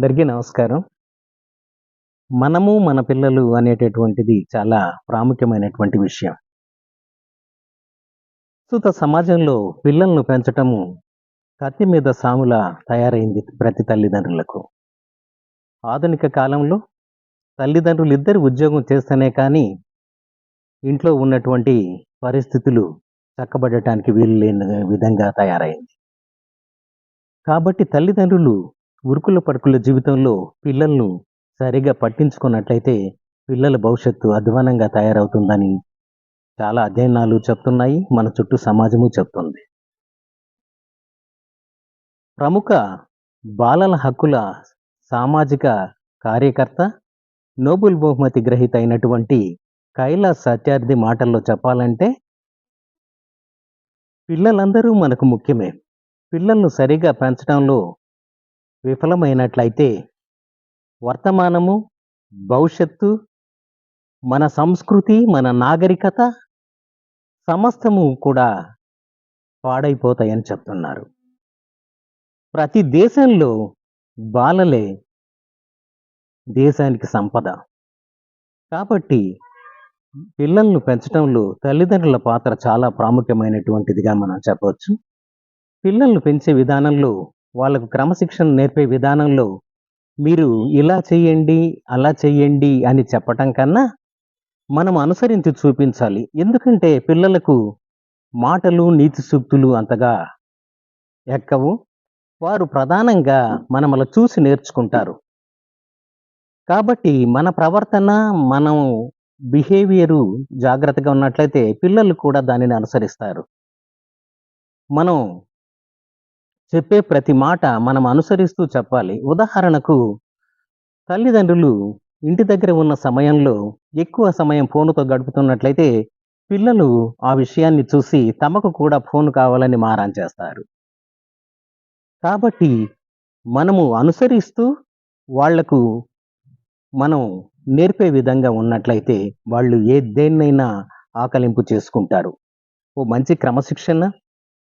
అందరికీ నమస్కారం. మనము మన పిల్లలు అనేటటువంటిది చాలా ప్రాముఖ్యమైనటువంటి విషయం. ప్రస్తుత సమాజంలో పిల్లలను పెంచటము కత్తి మీద సాముల తయారైంది ప్రతి తల్లిదండ్రులకు. ఆధునిక కాలంలో తల్లిదండ్రులు ఇద్దరు ఉద్యోగం చేస్తేనే కానీ ఇంట్లో ఉన్నటువంటి పరిస్థితులు చక్కబడటానికి వీలు లేని విధంగా తయారైంది. కాబట్టి తల్లిదండ్రులు ఉరుకుల పడుకుల జీవితంలో పిల్లలను సరిగా పట్టించుకున్నట్లయితే పిల్లల భవిష్యత్తు అధ్వానంగా తయారవుతుందని చాలా అధ్యయనాలు చెప్తున్నాయి మన చుట్టూ సమాజము చెప్తుంది. ప్రముఖ బాలల హక్కుల సామాజిక కార్యకర్త నోబెల్ బహుమతి గ్రహీత అయినటువంటి కైలాస్ సత్యార్థి మాటల్లో చెప్పాలంటే పిల్లలందరూ మనకు ముఖ్యమే. పిల్లలను సరిగా పెంచడంలో విఫలమైనట్లయితే వర్తమానము భవిష్యత్తు మన సంస్కృతి మన నాగరికత సమస్తము కూడా పాడైపోతాయని చెప్తున్నారు. ప్రతి దేశంలో బాలలే దేశానికి సంపద. కాబట్టి పిల్లలను పెంచడంలో తల్లిదండ్రుల పాత్ర చాలా ప్రాముఖ్యమైనటువంటిదిగా మనం చెప్పవచ్చు. పిల్లలను పెంచే విధానంలో వాళ్ళకు క్రమశిక్షణ నేర్పే విధానంలో మీరు ఇలా చేయండి అలా చేయండి అని చెప్పటం కన్నా మనం అనుసరించి చూపించాలి. ఎందుకంటే పిల్లలకు మాటలు నీతి సూక్తులు అంతగా ఎక్కవు. వారు ప్రధానంగా మనమల చూసి నేర్చుకుంటారు. కాబట్టి మన ప్రవర్తన మనం బిహేవియరు జాగ్రత్తగా ఉన్నట్లయితే పిల్లలు కూడా దానిని అనుసరిస్తారు. మనం చెప్పే ప్రతి మాట మనం అనుసరిస్తూ చెప్పాలి. ఉదాహరణకు తల్లిదండ్రులు ఇంటి దగ్గర ఉన్న సమయంలో ఎక్కువ సమయం ఫోనుతో గడుపుతున్నట్లయితే పిల్లలు ఆ విషయాన్ని చూసి తమకు కూడా ఫోన్ కావాలని మారాన్ చేస్తారు. కాబట్టి మనము అనుసరిస్తూ వాళ్ళకు మనం నేర్పే విధంగా ఉన్నట్లయితే వాళ్ళు ఏ దేన్నైనా ఆకలింపు చేసుకుంటారు. ఓ మంచి క్రమశిక్షణ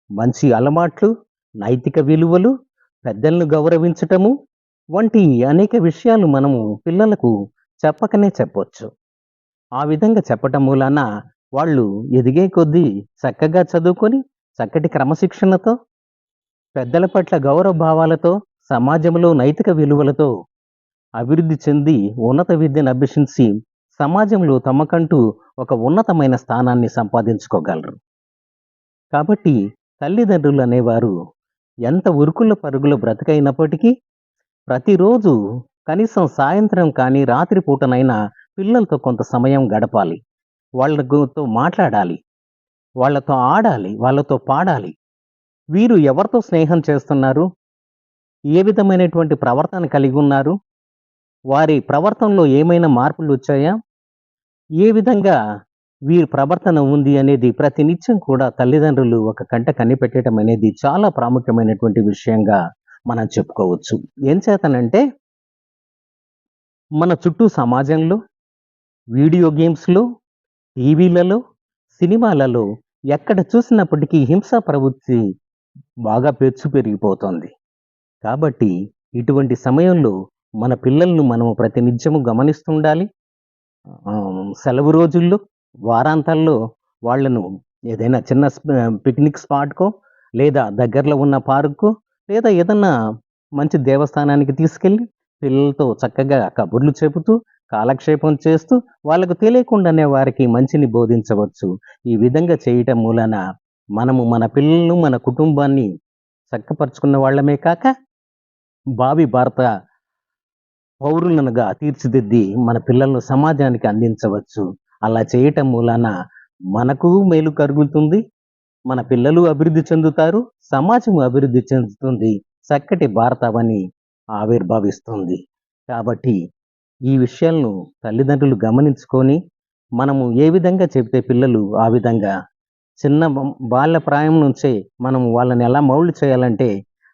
మంచి అలవాట్లు నైతిక విలువలు పెద్దలను గౌరవించటము వంటి అనేక విషయాలు మనము పిల్లలకు చెప్పకనే చెప్పొచ్చు. ఆ విధంగా చెప్పటం మూలాన వాళ్ళు ఎదిగే కొద్దీ చక్కగా చదువుకొని చక్కటి క్రమశిక్షణతో పెద్దల పట్ల గౌరవ భావాలతో సమాజంలో నైతిక విలువలతో అభివృద్ధి చెంది ఉన్నత విద్యను అభ్యసించి సమాజంలో తమకంటూ ఒక ఉన్నతమైన స్థానాన్ని సంపాదించుకోగలరు. కాబట్టి తల్లిదండ్రులు అనేవారు ఎంత ఉరుకుల పరుగుల బ్రతికైనప్పటికీ ప్రతిరోజు కనీసం సాయంత్రం కానీ రాత్రి పూటనైనా పిల్లలతో కొంత సమయం గడపాలి. వాళ్ళతో మాట్లాడాలి. వాళ్ళతో ఆడాలి. వాళ్ళతో పాడాలి. వీరు ఎవరితో స్నేహం చేస్తున్నారు? ఏ విధమైనటువంటి ప్రవర్తన కలిగి ఉన్నారు? వారి ప్రవర్తనలో ఏమైనా మార్పులు వచ్చాయా? ఏ విధంగా వీరి ప్రవర్తన ఉంది అనేది ప్రతినిత్యం కూడా తల్లిదండ్రులు ఒక కంట కనిపెట్టడం అనేది చాలా ప్రాముఖ్యమైనటువంటి విషయంగా మనం చెప్పుకోవచ్చు. ఏం చేతనంటే మన చుట్టూ సమాజంలో వీడియో గేమ్స్లో టీవీలలో సినిమాలలో ఎక్కడ చూసినప్పటికీ హింసా ప్రవృత్తి బాగా పెచ్చు పెరిగిపోతుంది. కాబట్టి ఇటువంటి సమయంలో మన పిల్లలను మనము ప్రతినిత్యము గమనిస్తుండాలి. సెలవు రోజుల్లో వారాంతాల్లో వాళ్ళను ఏదైనా చిన్న పిక్నిక్ స్పాట్కో లేదా దగ్గరలో ఉన్న పార్కు లేదా ఏదన్నా మంచి దేవస్థానానికి తీసుకెళ్ళి పిల్లలతో చక్కగా కబుర్లు చెబుతూ కాలక్షేపం చేస్తూ వాళ్ళకు తెలియకుండానే వారికి మంచిని బోధించవచ్చు. ఈ విధంగా చేయటం మూలన మనము మన పిల్లలను మన కుటుంబాన్ని చక్కపరుచుకున్న వాళ్ళమే కాక భావి భారత పౌరులనుగా తీర్చిదిద్ది మన పిల్లలను సమాజానికి అందించవచ్చు. అలా చేయటం మూలాన మనకు మేలు కలుగుతుంది మన పిల్లలు అభివృద్ధి చెందుతారు సమాజం అభివృద్ధి చెందుతుంది చక్కటి భారతవని ఆవిర్భవిస్తుంది. కాబట్టి ఈ విషయాలను తల్లిదండ్రులు గమనించుకొని మనము ఏ విధంగా చెబితే పిల్లలు ఆ విధంగా చిన్న బాల్య ప్రాయం నుంచే మనం వాళ్ళని ఎలా మౌల్డ్ చేయాలంటే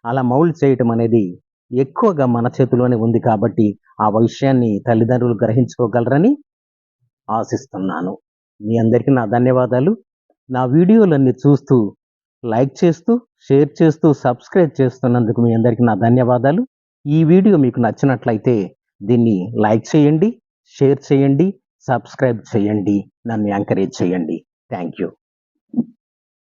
అలా మౌల్డ్ చేయటం అనేది ఎక్కువగా మన చేతిలోనే ఉంది కాబట్టి ఆ విషయాన్ని తల్లిదండ్రులు గ్రహించుకోగలరని ఆశిస్తున్నాను. మీ అందరికీ నా ధన్యవాదాలు. నా వీడియోలన్నీ చూస్తూ లైక్ చేస్తూ షేర్ చేస్తూ సబ్స్క్రైబ్ చేస్తున్నందుకు మీ అందరికీ నా ధన్యవాదాలు. ఈ వీడియో మీకు నచ్చినట్లయితే దీన్ని లైక్ చేయండి షేర్ చేయండి సబ్స్క్రైబ్ చేయండి నన్ను ఎంకరేజ్ చేయండి. Thank you.